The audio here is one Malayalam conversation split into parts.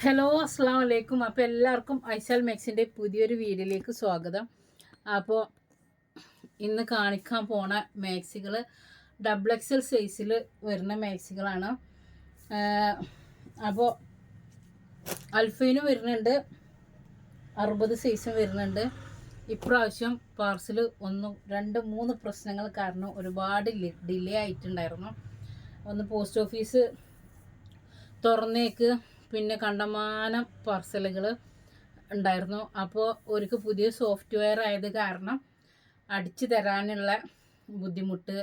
ഹലോ അസ്സാം വലൈക്കും അപ്പോൾ എല്ലാവർക്കും ഐശാൽ മാക്സിന്റെ പുതിയൊരു വീഡിയോയിലേക്ക് സ്വാഗതം. അപ്പോൾ ഇന്ന് കാണിക്കാൻ പോണ മാക്സികൾ ഡബിൾ എക്സൽ സൈസിൽ വരുന്ന മാക്സികളാണ്. അപ്പോൾ അൽഫൈനും വരുന്നുണ്ട്. അറുപത് സൈസും വരുന്നുണ്ട്. ഇപ്രാവശ്യം പാർസൽ ഒന്ന് രണ്ട് മൂന്ന് പ്രശ്നങ്ങൾ കാരണം ഒരുപാട് ഡിലേ ആയിട്ടുണ്ടായിരുന്നു. ഒന്ന് പോസ്റ്റ് ഓഫീസ് തുറന്നേക്ക് പിന്നെ കണ്ടമാനം പാർസലുകൾ ഉണ്ടായിരുന്നു. അപ്പോൾ ഒരു പുതിയ സോഫ്റ്റ്വെയർ ആയത് കാരണം അടിച്ചു തരാനുള്ള ബുദ്ധിമുട്ട്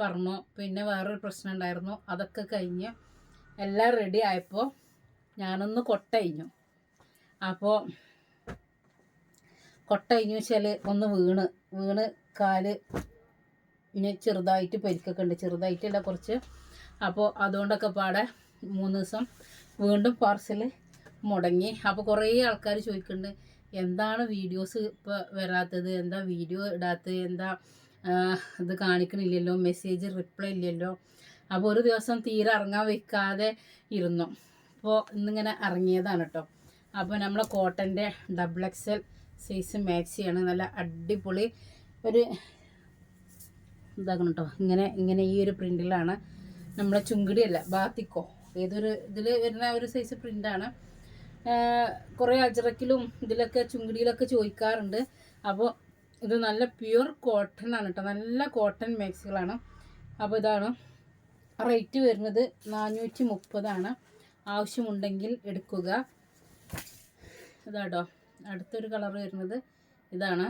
പറഞ്ഞു. പിന്നെ വേറൊരു പ്രശ്നം ഉണ്ടായിരുന്നു. അതൊക്കെ കഴിഞ്ഞ് എല്ലാം റെഡി ആയപ്പോൾ ഞാനൊന്ന് കൊട്ടയിഞ്ഞു അപ്പോൾ കൊട്ടയിഞ്ഞു വെച്ചാൽ ഒന്ന് വീണ്. വീണ് കാൽ ഇനി ചെറുതായിട്ട് പരിക്കൊക്കെ ഉണ്ട്. ചെറുതായിട്ടല്ല കുറച്ച്. അപ്പോൾ അതുകൊണ്ടൊക്കെ പാടെ മൂന്ന് ദിവസം വീണ്ടും പാർസൽ മുടങ്ങി. അപ്പോൾ കുറേ ആൾക്കാർ ചോദിക്കുന്നുണ്ട് എന്താണ് വീഡിയോസ് ഇപ്പോൾ വരാത്തത്? എന്താ വീഡിയോ ഇടാത്തത്? എന്താ ഇത് കാണിക്കണില്ലല്ലോ? മെസ്സേജ് റിപ്ലൈ ഇല്ലല്ലോ? അപ്പോൾ ഒരു ദിവസം തീരെ ഇറങ്ങാൻ വെക്കാതെ ഇരുന്നു. അപ്പോൾ ഇന്നിങ്ങനെ ഇറങ്ങിയതാണ് കേട്ടോ അപ്പോൾ നമ്മളെ കോട്ടന്റെ ഡബിൾ എക്സൽ സൈസ് മാക്സിയാണ് നല്ല അടിപൊളി ഒരു ഇതാക്കണം കേട്ടോ ഇങ്ങനെ ഇങ്ങനെ ഈ ഒരു പ്രിന്റിലാണ് നമ്മളെ ചുങ്കിടിയല്ല ബാത്തിക്കോ. ഏതൊരു ഇതിൽ വരുന്ന ഒരു സൈസ് പ്രിന്റാണ് കുറേ അജറക്കിലും ഇതിലൊക്കെ ചുങ്കിടിയിലൊക്കെ ചോദിക്കാറുണ്ട്. അപ്പോൾ ഇത് നല്ല പ്യുർ കോട്ടൺ ആണ് കേട്ടോ നല്ല കോട്ടൺ മാക്സികളാണ് അപ്പോൾ ഇതാണ്. റേറ്റ് വരുന്നത് നാനൂറ്റി മുപ്പതാണ് ആവശ്യമുണ്ടെങ്കിൽ എടുക്കുക. ഇതാട്ടോ. അടുത്തൊരു കളർ വരുന്നത് ഇതാണ്.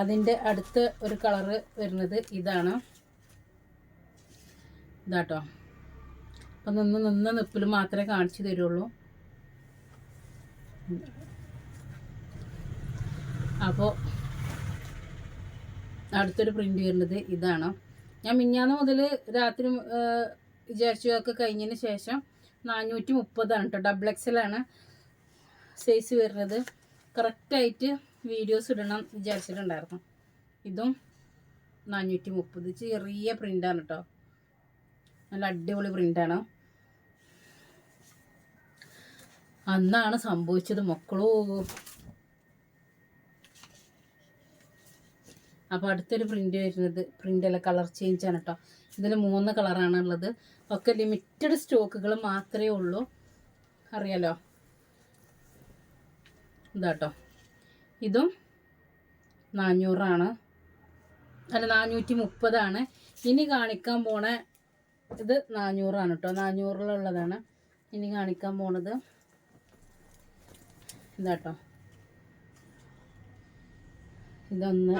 അതിന്റെ അടുത്ത ഒരു കളറ് വരുന്നത് ഇതാണ്. ഇതാട്ടോ. അപ്പം നിന്ന് നിന്ന് നിപ്പിൽ മാത്രമേ കാണിച്ചു തരുള്ളൂ. അപ്പോൾ അടുത്തൊരു പ്രിന്റ് വരുന്നത് ഇതാണ്. ഞാൻ മിഞ്ഞാന്ന് മുതൽ രാത്രി ആ, വിചാരിച്ചു ഒക്കെ കഴിഞ്ഞതിന് ശേഷം നാനൂറ്റി മുപ്പതാണ് കേട്ടോ ഡബിൾ എക്സലാണ് സൈസ് വരുന്നത്. കറക്റ്റായിട്ട് വീഡിയോസ് ഇടണം വിചാരിച്ചിട്ടുണ്ടായിരുന്നു. ഇതും നാനൂറ്റി മുപ്പത് ചെറിയ പ്രിന്റാണ് കേട്ടോ നല്ല അടിപൊളി പ്രിന്റാണ് അന്നാണ് സംഭവിച്ചത് മക്കളോ. അപ്പോൾ അടുത്തൊരു പ്രിന്റ് വരുന്നത്. പ്രിന്റല്ല കളർ ചേഞ്ച് ആണ് കേട്ടോ ഇതിൽ മൂന്ന് കളറാണ് ഉള്ളത്. ഒക്കെ ലിമിറ്റഡ് സ്റ്റോക്കുകൾ മാത്രമേ ഉള്ളൂ. അറിയാലോ? ഇതാട്ടോ ഇതും നാനൂറാണ്. അല്ല നാനൂറ്റി മുപ്പതാണ് ഇനി കാണിക്കാൻ പോണ ഇത് നാനൂറാണ് കേട്ടോ. നാനൂറിലുള്ളതാണ്. ഇനി കാണിക്കാൻ പോണത്. ഇതാട്ടോ ഇതൊന്ന്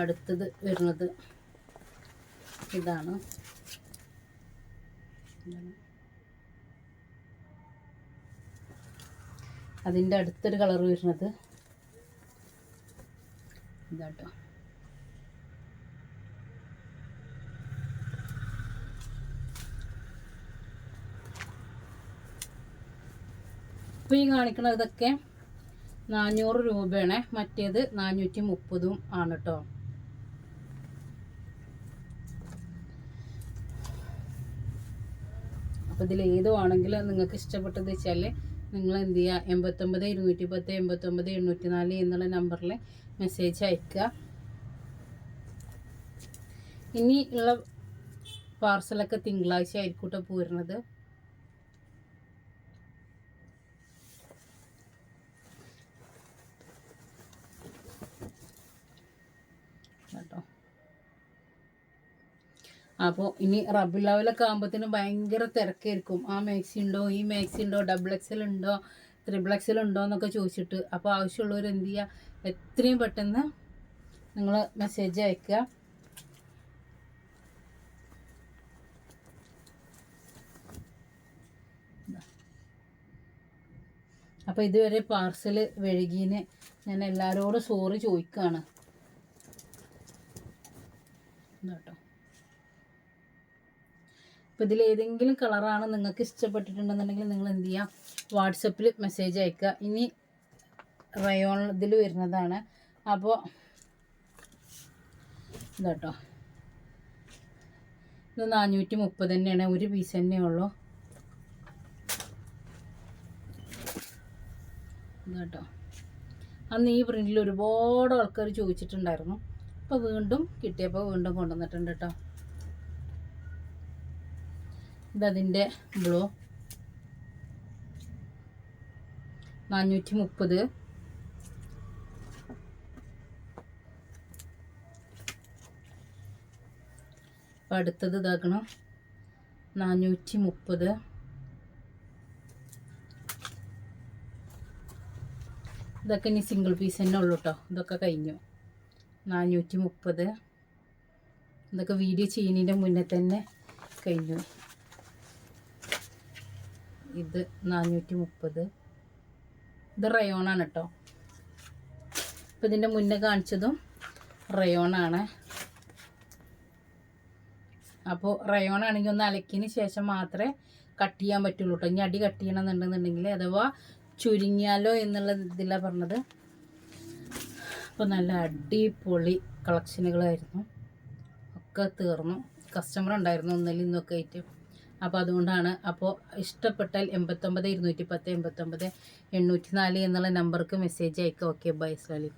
അടുത്തത് വരുന്നത് ഇതാണ്. ഇതാണ്. അതിന്റെ അടുത്തൊരു കളർ വരുന്നത് ഇതാട്ടോ. ഇപ്പോൾ ഈ കാണിക്കണ ഇതൊക്കെ നാനൂറ് രൂപയാണ്. മറ്റേത് നാനൂറ്റി മുപ്പതും ആണ് കേട്ടോ അപ്പോൾ ഇതിൽ ഏതുവാണെങ്കിലും നിങ്ങൾക്ക് ഇഷ്ടപ്പെട്ടത് വെച്ചാൽ നിങ്ങൾ എന്ത് ചെയ്യുക എൺപത്തൊമ്പത് ഇരുന്നൂറ്റി പത്ത് എൺപത്തൊമ്പത് എണ്ണൂറ്റി നാല് എന്നുള്ള നമ്പറിൽ മെസ്സേജ് അയക്കുക. ഇനി ഉള്ള പാർസലൊക്കെ തിങ്കളാഴ്ച ആയിരിക്കൂട്ടോ കേട്ടോ പോരുന്നത് കേട്ടോ അപ്പോൾ ഇനി റബ്ബിൾ ലെവലൊക്കെ ആകുമ്പോഴത്തേനും ഭയങ്കര തിരക്കായിരിക്കും. ആ മാക്സി ഉണ്ടോ ഈ മാക്സി ഉണ്ടോ ഡബിൾ എക്സൽ ഉണ്ടോ ത്രിബിൾ എക്സൽ ഉണ്ടോ എന്നൊക്കെ ചോദിച്ചിട്ട്. അപ്പോൾ ആവശ്യമുള്ളവർ എന്ത് ചെയ്യുക എത്രയും പെട്ടെന്ന് നിങ്ങൾ മെസ്സേജ് അയക്കുക. അപ്പോൾ ഇതുവരെ പാർസൽ വഴുകീന് ഞാൻ എല്ലാവരോടും സോറി ചോദിക്കുകയാണ് കേട്ടോ അപ്പോൾ ഇതിൽ ഏതെങ്കിലും കളറാണ് നിങ്ങൾക്ക് ഇഷ്ടപ്പെട്ടിട്ടുണ്ടെന്നുണ്ടെങ്കിൽ നിങ്ങൾ എന്ത് ചെയ്യുക വാട്സപ്പിൽ മെസ്സേജ് അയക്കുക. ഇനി റയോൺ ഇതിൽ വരുന്നതാണ്. അപ്പോൾ ഇതാട്ടോ. ഇത് നാനൂറ്റി മുപ്പത് തന്നെയാണ്. ഒരു പീസ് തന്നെ ഉള്ളൂ. ഇതാട്ടോ. അന്ന് ഈ പ്രിന്റിൽ ഒരുപാട് ആൾക്കാർ ചോദിച്ചിട്ടുണ്ടായിരുന്നു. അപ്പോൾ വീണ്ടും കിട്ടിയപ്പോൾ വീണ്ടും കൊണ്ടുവന്നിട്ടുണ്ട് കേട്ടോ ഇതതിന്റെ ബ്ലൂ. നാനൂറ്റി മുപ്പത് അപ്പം അടുത്തത് ഇതാക്കണം. നാനൂറ്റി മുപ്പത് ഇതൊക്കെ ഇനി സിംഗിൾ പീസ് തന്നെ ഉള്ളൂ കേട്ടോ ഇതൊക്കെ കഴിഞ്ഞു. നാനൂറ്റി മുപ്പത് ഇതൊക്കെ വീഡിയോ ചെയ്യുന്നതിന്റെ മുന്നേ തന്നെ കഴിഞ്ഞു. ഇത് നാനൂറ്റി മുപ്പത് ഇത് റയോണാണ് കേട്ടോ ഇപ്പം ഇതിന്റെ മുന്നേ കാണിച്ചതും റയോണാണ്. അപ്പോൾ റയോൺ ആണെങ്കിൽ ഒന്ന് അലക്കിയതിന് ശേഷം മാത്രമേ കട്ട് ചെയ്യാൻ പറ്റുള്ളൂ കേട്ടോ ഇനി അടി കട്ട് ചെയ്യണമെന്നുണ്ടെന്നുണ്ടെങ്കിൽ അഥവാ ചുരുങ്ങിയാലോ എന്നുള്ള ഇതിലാണ് പറഞ്ഞത്. അപ്പോൾ നല്ല അടിപൊളി കളക്ഷനുകളായിരുന്നു. ഒക്കെ തീർന്നു. കസ്റ്റമർ ഉണ്ടായിരുന്നു ഒന്നിൽ ഇന്നൊക്കെ ആയിട്ട്. അപ്പോൾ അതുകൊണ്ടാണ് അപ്പോൾ ഇഷ്ടപ്പെട്ടാൽ എൺപത്തൊമ്പത് ഇരുന്നൂറ്റി പത്ത് എൺപത്തൊമ്പത് എണ്ണൂറ്റി നാല് എന്നുള്ള നമ്പർക്ക് മെസ്സേജ് അയക്കുക ഓക്കെ ബൈ സ്ലാലി.